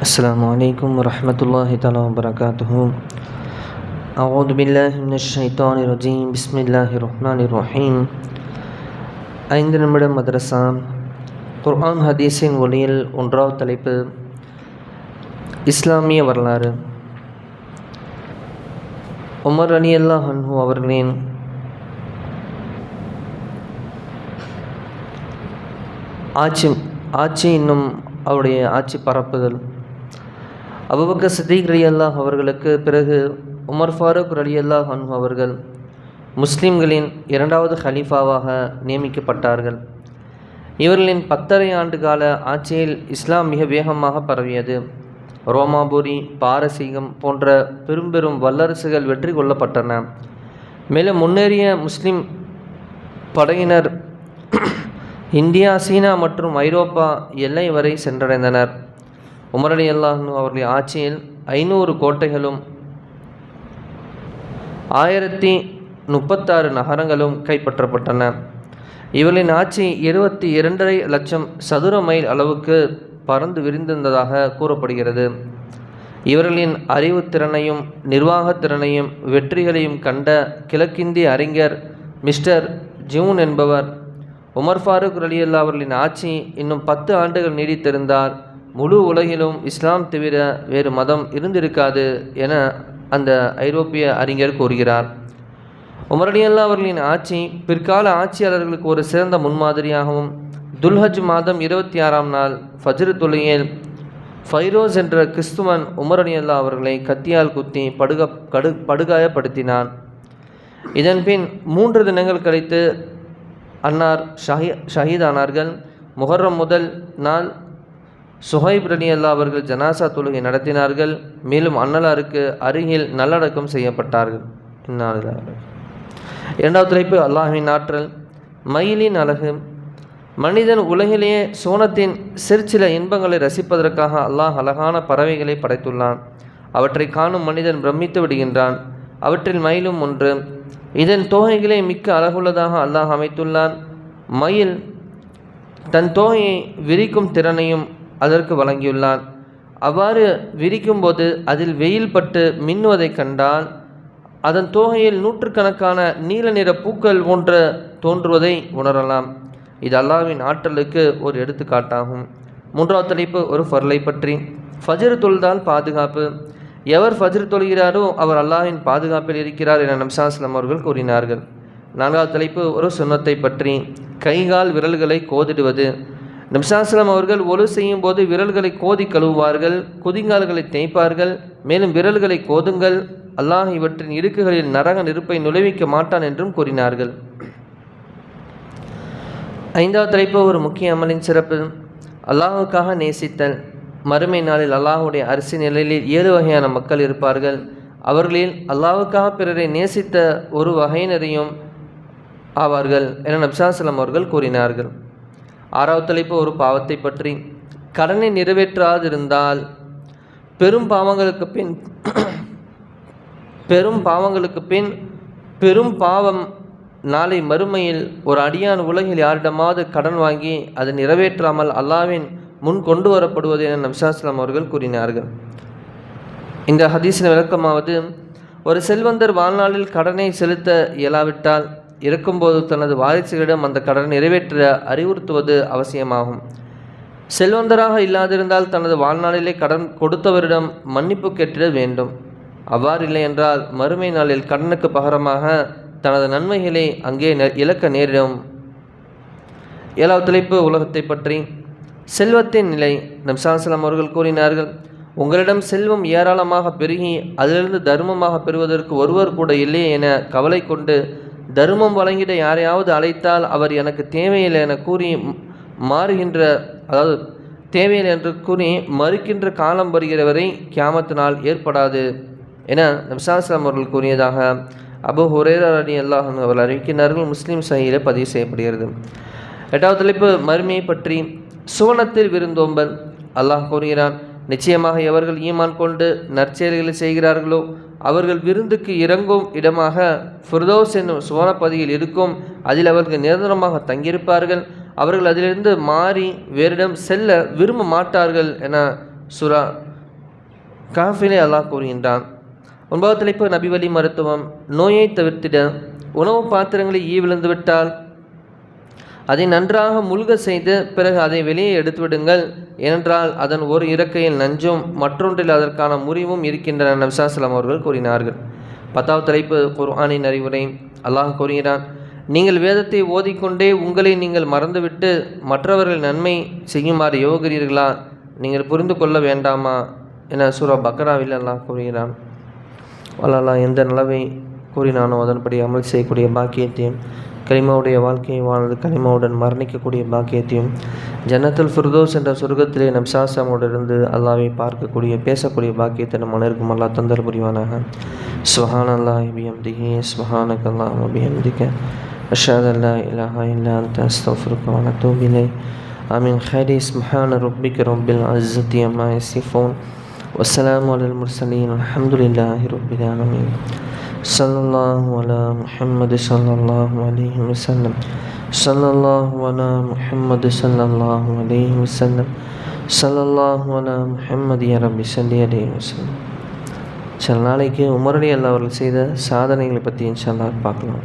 السلام عليكم ورحمة الله تعالى وبركاته أعوذ بالله من الشيطان الرجيم بسم الله الرحمن الرحيم ஐந்து நிமிட மதரசா குர்ஆன் ஹதீஸின் ஒளியில் ஒன்றாவது தலைப்பு இஸ்லாமிய வரலாறு உமர் அலி அல்லாஹ் அன்ஹு அவர்களின் ஆட்சி ஆட்சி இன்னும் அவருடைய ஆட்சி பரப்புதல் அபுபக்க சித்திக் அலி அல்லாஹ் அவர்களுக்கு பிறகு உமர் ஃபாரூக் அலி அல்லாஹ் அன்ஹு அவர்கள் முஸ்லிம்களின் இரண்டாவது ஹலீஃபாவாக நியமிக்கப்பட்டார்கள். இவர்களின் பத்தரை ஆண்டு கால ஆட்சியில் இஸ்லாம் மிக வேகமாக பரவியது. ரோமாபுரி பாரசீகம் போன்ற பெரும் பெரும் வல்லரசுகள் வெற்றி கொள்ளப்பட்டன. மேலும் முன்னேறிய முஸ்லிம் படையினர் இந்தியா சீனா மற்றும் ஐரோப்பா எல்லை வரை சென்றடைந்தனர். உமரலி அல்லாஹ்னு அவர்களின் ஆட்சியில் ஐநூறு கோட்டைகளும் ஆயிரத்தி முப்பத்தாறு நகரங்களும் கைப்பற்றப்பட்டன. இவர்களின் ஆட்சி இருபத்தி இரண்டரை லட்சம் சதுர மைல் அளவுக்கு பறந்து விரிந்திருந்ததாக கூறப்படுகிறது. இவர்களின் அறிவுத்திறனையும் நிர்வாகத்திறனையும் வெற்றிகளையும் கண்ட கிழக்கிந்திய அறிஞர் மிஸ்டர் ஜூன் என்பவர் உமர் ஃபாரூக் அலியல்லா அவர்களின் ஆட்சி இன்னும் பத்து ஆண்டுகள் நீடித்திருந்தார். முழு உலகிலும் இஸ்லாம் தவிர வேறு மதம் இருந்திருக்காது என அந்த ஐரோப்பிய அறிஞர் கூறுகிறார். உமரடியல்லா அவர்களின் ஆட்சி பிற்கால ஆட்சியாளர்களுக்கு ஒரு சிறந்த முன்மாதிரியாகவும் துல்ஹஜ் மாதம் இருபத்தி ஆறாம் நாள் ஃபஜ்ரு தொழுகையில் ஃபைரோஸ் என்ற கிறிஸ்துவன் உமரடியல்லா அவர்களை கத்தியால் குத்தி படுக கடு படுகாயப்படுத்தினான். இதன்பின் மூன்று தினங்கள் கழித்து அன்னார் ஷஹி ஷஹீதானார்கள் முஹர்ரம் முதல் நாள் சுஹைப் ரனி அல்லா அவர்கள் ஜனாசா தொழுகை நடத்தினார்கள். மேலும் அன்னலாருக்கு அருகில் நல்லடக்கம் செய்யப்பட்டார்கள். இரண்டாவது தலைப்பு அல்லாஹின் ஆற்றல். மயிலின் அழகு. மனிதன் உலகிலேயே சோனத்தின் சிற்சில இன்பங்களை ரசிப்பதற்காக அல்லாஹ் அழகான பறவைகளை படைத்துள்ளான். அவற்றை காணும் மனிதன் பிரமித்து விடுகின்றான். அவற்றில் மயிலும் ஒன்று. இதன் தோகைகளை மிக்க அழகுள்ளதாக அல்லாஹ் அமைத்துள்ளான். மயில் தன் தோகையை விரிக்கும் திறனையும் அதற்கு வழங்கியுள்ளான். அவ்வாறு விரிக்கும்போது அதில் வெயில் பட்டு மின்னுவதைக் கண்டால் அதன் தோகையில் நூற்றுக்கணக்கான நீல நிற பூக்கள் போன்ற தோன்றுவதை உணரலாம். இது அல்லாவின் ஆற்றலுக்கு ஒரு எடுத்துக்காட்டாகும். மூன்றாவது தலைப்பு ஒரு ஃபர்லை பற்றி. ஃபஜ்ரு தொழுதால் பாதுகாப்பு. எவர் ஃபஜ்ரு தொழுகிறாரோ அவர் அல்லாஹின் பாதுகாப்பில் இருக்கிறார் என நம்சாஸ்லம் அவர்கள் கூறினார்கள். நான்காவது தலைப்பு ஒரு சுண்ணத்தை பற்றி. கைகால் விரல்களை கோதிடுவது. நம்சாஸ்லம் அவர்கள் ஒழு செய்யும் போது விரல்களை கோதி கழுவுவார்கள் குதிங்கால்களை தேய்ப்பார்கள். மேலும் விரல்களை கோதுங்கள். அல்லாஹ் இவற்றின் இடுக்குகளில் நரக நெருப்பை நுழைவிக்க மாட்டான் என்றும் கூறினார்கள். ஐந்தாவது தலைப்பு ஒரு முக்கிய அமலின் சிறப்பு. அல்லாஹுக்காக நேசித்தல். மறுமை நாளில் அல்லாஹுடைய அரிசி நிலையில் ஏழு வகையான மக்கள் இருப்பார்கள். அவர்களில் அல்லாவுக்காக பிறரை நேசித்த ஒரு வகையினரையும் ஆவார்கள் என நப்சாசலம் அவர்கள் கூறினார்கள். ஆறாவது தலைப்பு ஒரு பாவத்தை பற்றி. கடனை நிறைவேற்றாதிருந்தால் பெரும் பாவங்களுக்கு பின் பெரும் பாவங்களுக்கு பின் பெரும் பாவம் நாளை மறுமையில் ஒரு அடியான் உலகில் யாரிடமாவது கடன் வாங்கி அதை நிறைவேற்றாமல் அல்லாவின் முன் கொண்டு வரப்படுவது என நபிசாஸ்லாம் அவர்கள் கூறினார்கள். இந்த ஹதீஸின் விளக்கமாவது ஒரு செல்வந்தர் வாழ்நாளில் கடனை செலுத்த இயலாவிட்டால் இருக்கும்போது தனது வாரிசுகளிடம் அந்த கடனை நிறைவேற்ற அறிவுறுத்துவது அவசியமாகும். செல்வந்தராக இல்லாதிருந்தால் தனது வாழ்நாளிலே கடன் கொடுத்தவரிடம் மன்னிப்பு கேட்டிட வேண்டும். அவ்வாறு இல்லை என்றால் மறுமை நாளில் கடனுக்கு பகரமாக தனது நன்மைகளை அங்கே இழக்க நேரிடும். ஏழாவது தலைப்பு உலகத்தை பற்றி. செல்வத்தின் நிலை நம்சாசலம் அவர்கள் கூறினார்கள் உங்களிடம் செல்வம் ஏராளமாக பெருகி அதிலிருந்து தர்மமாக பெறுவதற்கு ஒருவர் கூட இல்லையே என கவலை கொண்டு தர்மம் வழங்கிட யாரையாவது அழைத்தால் அவர் எனக்கு தேவையில்லை என கூறி மாறுகின்ற அதாவது தேவையில்லை என்று கூறி மறுக்கின்ற காலம் வருகிற வரை கியாமத்தினால் ஏற்படாது என நம்சாஸ்லாம் அவர்கள் கூறியதாக அபு ஹுரேரா அலி அல்லாஹ் அவர்கள் அறிவிக்கிறார்கள் முஸ்லீம் சஹியில் பதிவு செய்யப்படுகிறது. எட்டாவது தலைப்பு மறுமையை பற்றி சுவனத்தில் விருந்தோம்பல். அல்லாஹ் கூறுகிறான் நிச்சயமாக எவர்கள் ஈமான் கொண்டு நற்செயல்களை செய்கிறார்களோ அவர்கள் விருந்துக்கு இறங்கும் இடமாக ஃபுர்தோஸ் என்னும் சுவனப்பதியில் இருக்கும். அதில் அவர்கள் நிரந்தரமாக தங்கியிருப்பார்கள். அவர்கள் அதிலிருந்து மாறி வேறிடம் செல்ல விரும்ப மாட்டார்கள் என சுரா காஃபிலே அல்லாஹ் கூறுகின்றான். ஒன்பதாவது தலைப்பு நபிவழி மருத்துவம். நோயை தவிர்த்திட உணவு பாத்திரங்களை ஈ விழுந்துவிட்டால் அதை நன்றாக முழுக செய்து பிறகு அதை வெளியே எடுத்துவிடுங்கள். ஏனென்றால் அதன் ஒரு இறக்கையில் நஞ்சும் மற்றொன்றில் அதற்கான முறிவும் இருக்கின்றன நபிசாஸ்லாம் அவர்கள் கூறினார்கள். பத்தாவது தலைப்பு குர்ஆனின் அறிவுரை. அல்லாஹ் கூறுகிறான் நீங்கள் வேதத்தை ஓதிக்கொண்டே உங்களை நீங்கள் மறந்துவிட்டு மற்றவர்கள் நன்மை செய்யுமாறு யோகிறீர்களா நீங்கள் புரிந்து கொள்ள வேண்டாமா? என சூரா பக்ராவில் அல்லாஹ் கூறுகிறான். வல்லல்லா எந்த நிலவை கூறினானோ அதன்படி அமல் செய்யக்கூடிய பாக்கியத்தையும் கலிமாவுடைய வாழ்க்கையை வாழ்ந்து கலிமாவுடன் மரணிக்கக்கூடிய பாக்கியத்தையும் ஜன்னத்தில் ஃபுர்தோஸ் என்ற சொர்க்கத்திலே நம் சாசாமோடிருந்து அல்லாவை பார்க்கக்கூடிய பேசக்கூடிய பாக்கியத்தை நம் அனைவருக்கும் அல்லா தந்தர் புரிவானாக. சுஹான் அல்லாஹ் இபியம் திஹி சுஹானக் அல்லா அபிஎம் திக அஷாத் அல்லா இலஹா இல்லா அந்த அஸ்தஃபுருக்கு வனத்தூபிலே ஆமீன் ஹரி ஸ்மஹான ருப்பிக் ரொம்பில் அஸ்ஸத்தி அம்மா எஸ்இஃபோன் வசலாம் அலுல் முர்சலீன். அலமதுல்லாஹி ரொபிலானமீன் صلى الله على محمد صلى الله عليه وسلم صلى الله على محمد صلى الله عليه وسلم صلى الله على محمد يا رب صل عليه وسلم சில நாளைக்கு உமரடி அல்லா அவர்கள் செய்த சாதனைகளை பற்றி இன்ஷால்லா பார்க்கலாம்